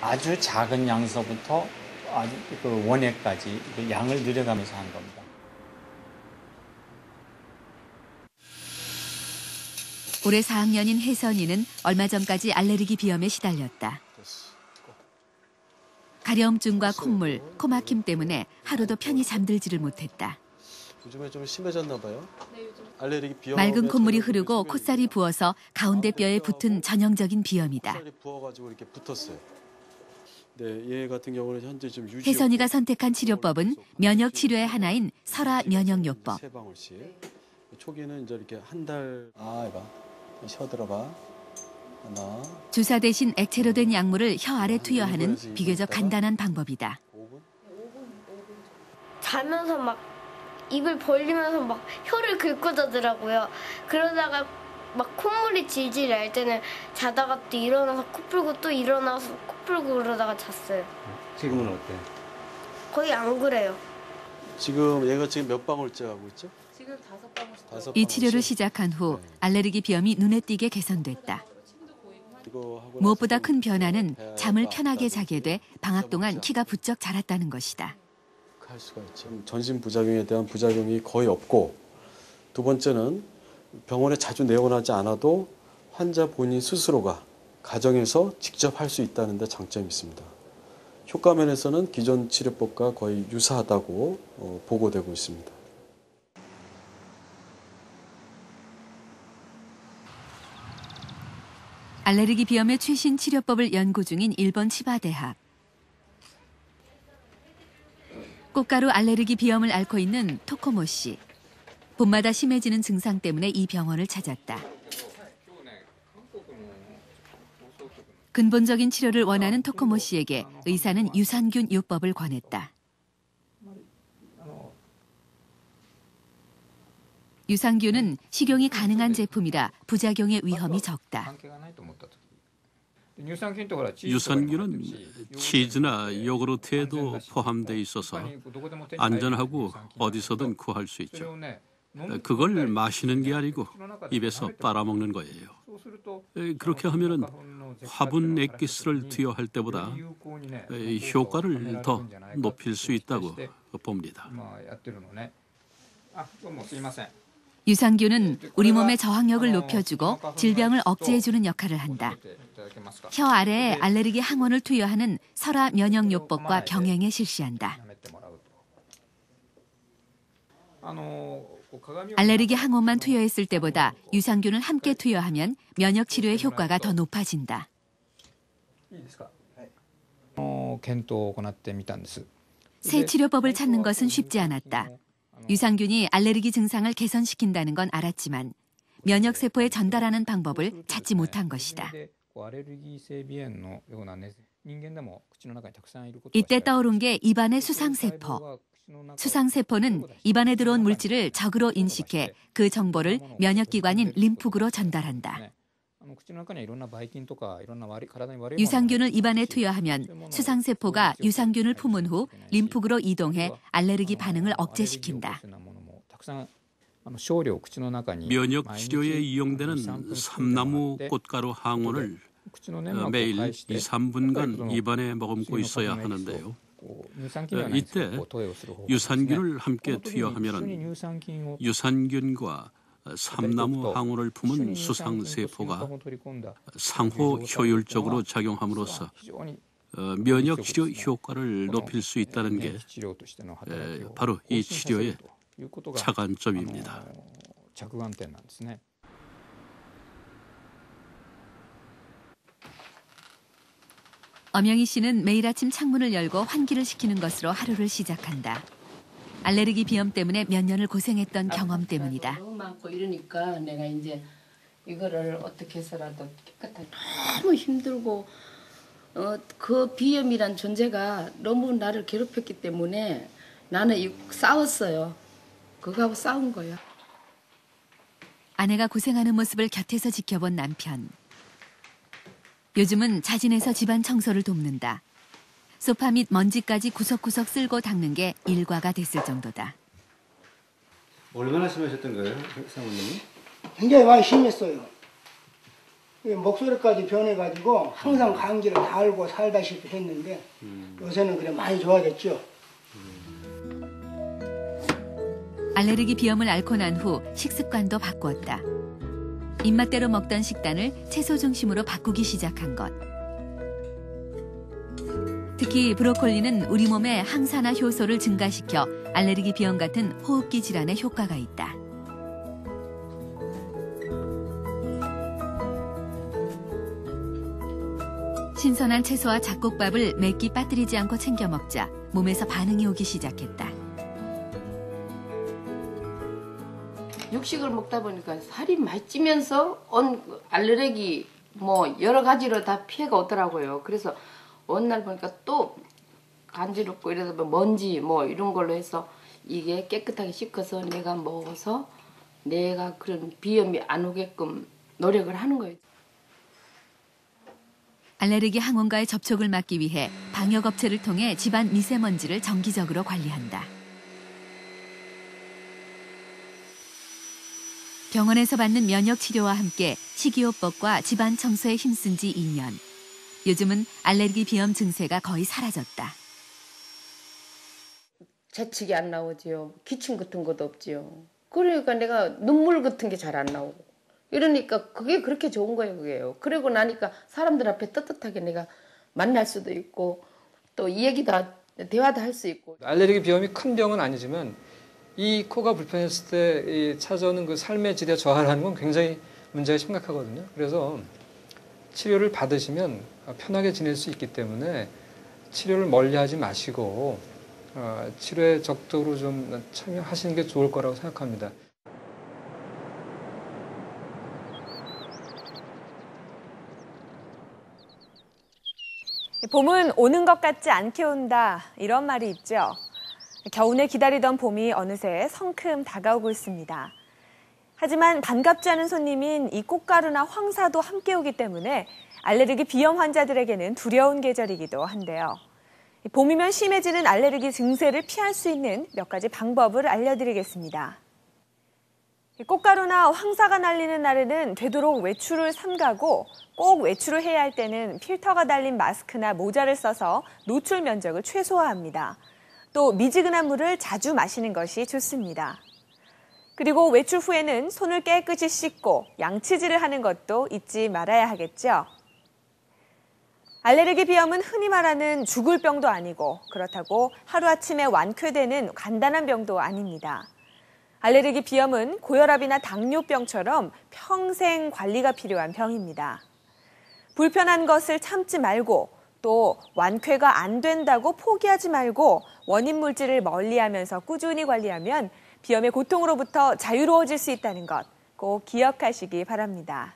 아주 작은 양서부터 아주 그 원액까지 그 양을 늘려가면서 하는 겁니다. 올해 4학년인 혜선이는 얼마 전까지 알레르기 비염에 시달렸다. 가려움증과 콧물, 코막힘 때문에 하루도 편히 잠들지를 못했다. 요즘에 좀 심해졌나 봐요. 알레르기 비염. 맑은 콧물이 흐르고 콧살이 부어서 가운데 뼈에 붙은 전형적인 비염이다. 콧살이 부어가지고 이렇게 붙었어요. 네, 얘 같은 경우는 현재 좀 유지. 혜선이가 선택한 치료법은 면역 치료의 하나인 설화 면역요법. 세 방울씩. 초기는 이제 이렇게 한 달. 아, 해봐. 쉬어 들어봐. 하나, 주사 대신 액체로 된 약물을 혀 아래 투여하는 비교적 간단한 방법이다. 5분. 자면서 막 입을 벌리면서 막 혀를 긁고 자더라고요. 그러다가 막 콧물이 질질 날 때는 자다가 또 일어나서 코 풀고 또 일어나서 코 풀고 그러다가 잤어요. 지금은 어때? 거의 안 그래요. 지금 얘가 지금 몇 방울째 하고 있죠? 지금 다섯 방울. 다섯 이 치료를 방울씩. 시작한 후 알레르기 비염이 눈에 띄게 개선됐다. 무엇보다 큰 변화는 잠을 편하게 자게 돼 방학 동안 키가 부쩍 자랐다는 것이다. 할 수가 있죠. 전신 부작용에 대한 부작용이 거의 없고 두 번째는 병원에 자주 내원하지 않아도 환자 본인 스스로가 가정에서 직접 할 수 있다는 데 장점이 있습니다. 효과 면에서는 기존 치료법과 거의 유사하다고 어, 보고되고 있습니다. 알레르기 비염의 최신 치료법을 연구 중인 일본 치바대학. 꽃가루 알레르기 비염을 앓고 있는 토코모 씨. 봄마다 심해지는 증상 때문에 이 병원을 찾았다. 근본적인 치료를 원하는 아, 토코모 씨에게 아, 아, 의사는 유산균 요법을 권했다. 유산균은 식용이 가능한 제품이라 부작용의 위험이 적다. 유산균은 치즈나 요구르트에도 포함되어 있어서 안전하고 어디서든 구할 수 있죠. 그걸 마시는 게 아니고 입에서 빨아먹는 거예요. 그렇게 하면은 화분 액기스를 투여할 때보다 효과를 더 높일 수 있다고 봅니다. 유산균은 우리 몸의 저항력을 높여주고 질병을 억제해주는 역할을 한다. 혀 아래에 알레르기 항원을 투여하는 설화 면역요법과 병행해 실시한다. 알레르기 항원만 투여했을 때보다 유산균을 함께 투여하면 면역 치료의 효과가 더 높아진다. 네. 어, 새 치료법을 찾는 것은 쉽지 않았다. 유산균이 알레르기 증상을 개선시킨다는 건 알았지만 면역 세포에 전달하는 방법을 찾지 못한 것이다. 이때 떠오른 게 입안의 수상세포, 수상세포는 입안에 들어온 물질을 적으로 인식해 그 정보를 면역기관인 림프구로 전달한다. 유산균을 입안에 투여하면 수상세포가 유산균을 품은 후 림프구로 이동해 알레르기 반응을 억제시킨다. 면역 치료에 이용되는 삼나무 꽃가루 항원을 매일 2, 3분간 입안에 머금고 있어야 하는데요. 어, 이때 유산균을 함께 투여하면 유산균과 삼나무 항우를 품은 수상세포가 상호 효율적으로 작용함으로써 어, 면역 치료 효과를 높일 수 있다는 게 바로 이 치료의 차관점입니다. 엄영희 씨는 매일 아침 창문을 열고 환기를 시키는 것으로 하루를 시작한다. 알레르기 비염 때문에 몇 년을 고생했던 경험 때문이다. 너무 많고 이러니까 내가 이제 이거를 어떻게 해서라도 깨끗하게 너무 힘들고 어, 그 비염이란 존재가 너무 나를 괴롭혔기 때문에 나는 이- 싸웠어요. 그거하고 싸운 거야. 아내가 고생하는 모습을 곁에서 지켜본 남편. 요즘은 자진해서 집안 청소를 돕는다. 소파 및 먼지까지 구석구석 쓸고 닦는 게 일과가 됐을 정도다. 얼마나 심하셨던 거예요, 사모님이? 굉장히 많이 심했어요. 이 목소리까지 변해가지고 항상 감기를 다 앓고 살다시피 했는데 요새는 그래 많이 좋아졌죠. 알레르기 비염을 앓고 난 후 식습관도 바꾸었다. 입맛대로 먹던 식단을 채소 중심으로 바꾸기 시작한 것. 특히 브로콜리는 우리 몸의 항산화 효소를 증가시켜 알레르기 비염 같은 호흡기 질환에 효과가 있다. 신선한 채소와 잡곡밥을 몇끼 빠뜨리지 않고 챙겨 먹자 몸에서 반응이 오기 시작했다. 육식을 먹다 보니까 살이 많이 찌면서 언 알레르기 뭐 여러 가지로 다 피해가 오더라고요. 그래서 어느 날 보니까 또 간지럽고 이래서 뭐 먼지 뭐 이런 걸로 해서 이게 깨끗하게 씻어서 내가 먹어서 내가 그런 비염이 안 오게끔 노력을 하는 거예요. 알레르기 항원과의 접촉을 막기 위해 방역업체를 통해 집안 미세먼지를 정기적으로 관리한다. 병원에서 받는 면역 치료와 함께 식이요법과 집안 청소에 힘쓴 지 2년. 요즘은 알레르기 비염 증세가 거의 사라졌다. 재채기 안 나오지요. 기침 같은 것도 없지요. 그러니까 내가 눈물 같은 게 잘 안 나오고. 이러니까 그게 그렇게 좋은 거예요, 그게요. 그러고 나니까 사람들 앞에 떳떳하게 내가 만날 수도 있고 또 이 얘기도 하- 대화도 할 수 있고. 알레르기 비염이 큰 병은 아니지만 이 코가 불편했을 때이 찾아오는 그 삶의 질에 저하라는 건 굉장히 문제가 심각하거든요. 그래서 치료를 받으시면 편하게 지낼 수 있기 때문에 치료를 멀리 하지 마시고 어, 치료에 적극적으로 좀 참여하시는 게 좋을 거라고 생각합니다. 봄은 오는 것 같지 않게 온다 이런 말이 있죠. 겨우내 기다리던 봄이 어느새 성큼 다가오고 있습니다. 하지만 반갑지 않은 손님인 이 꽃가루나 황사도 함께 오기 때문에 알레르기 비염 환자들에게는 두려운 계절이기도 한데요. 봄이면 심해지는 알레르기 증세를 피할 수 있는 몇 가지 방법을 알려드리겠습니다. 꽃가루나 황사가 날리는 날에는 되도록 외출을 삼가고 꼭 외출을 해야 할 때는 필터가 달린 마스크나 모자를 써서 노출 면적을 최소화합니다. 또 미지근한 물을 자주 마시는 것이 좋습니다. 그리고 외출 후에는 손을 깨끗이 씻고 양치질을 하는 것도 잊지 말아야 하겠죠. 알레르기 비염은 흔히 말하는 죽을 병도 아니고 그렇다고 하루아침에 완쾌되는 간단한 병도 아닙니다. 알레르기 비염은 고혈압이나 당뇨병처럼 평생 관리가 필요한 병입니다. 불편한 것을 참지 말고 또 완쾌가 안 된다고 포기하지 말고 원인 물질을 멀리하면서 꾸준히 관리하면 비염의 고통으로부터 자유로워질 수 있다는 것 꼭 기억하시기 바랍니다.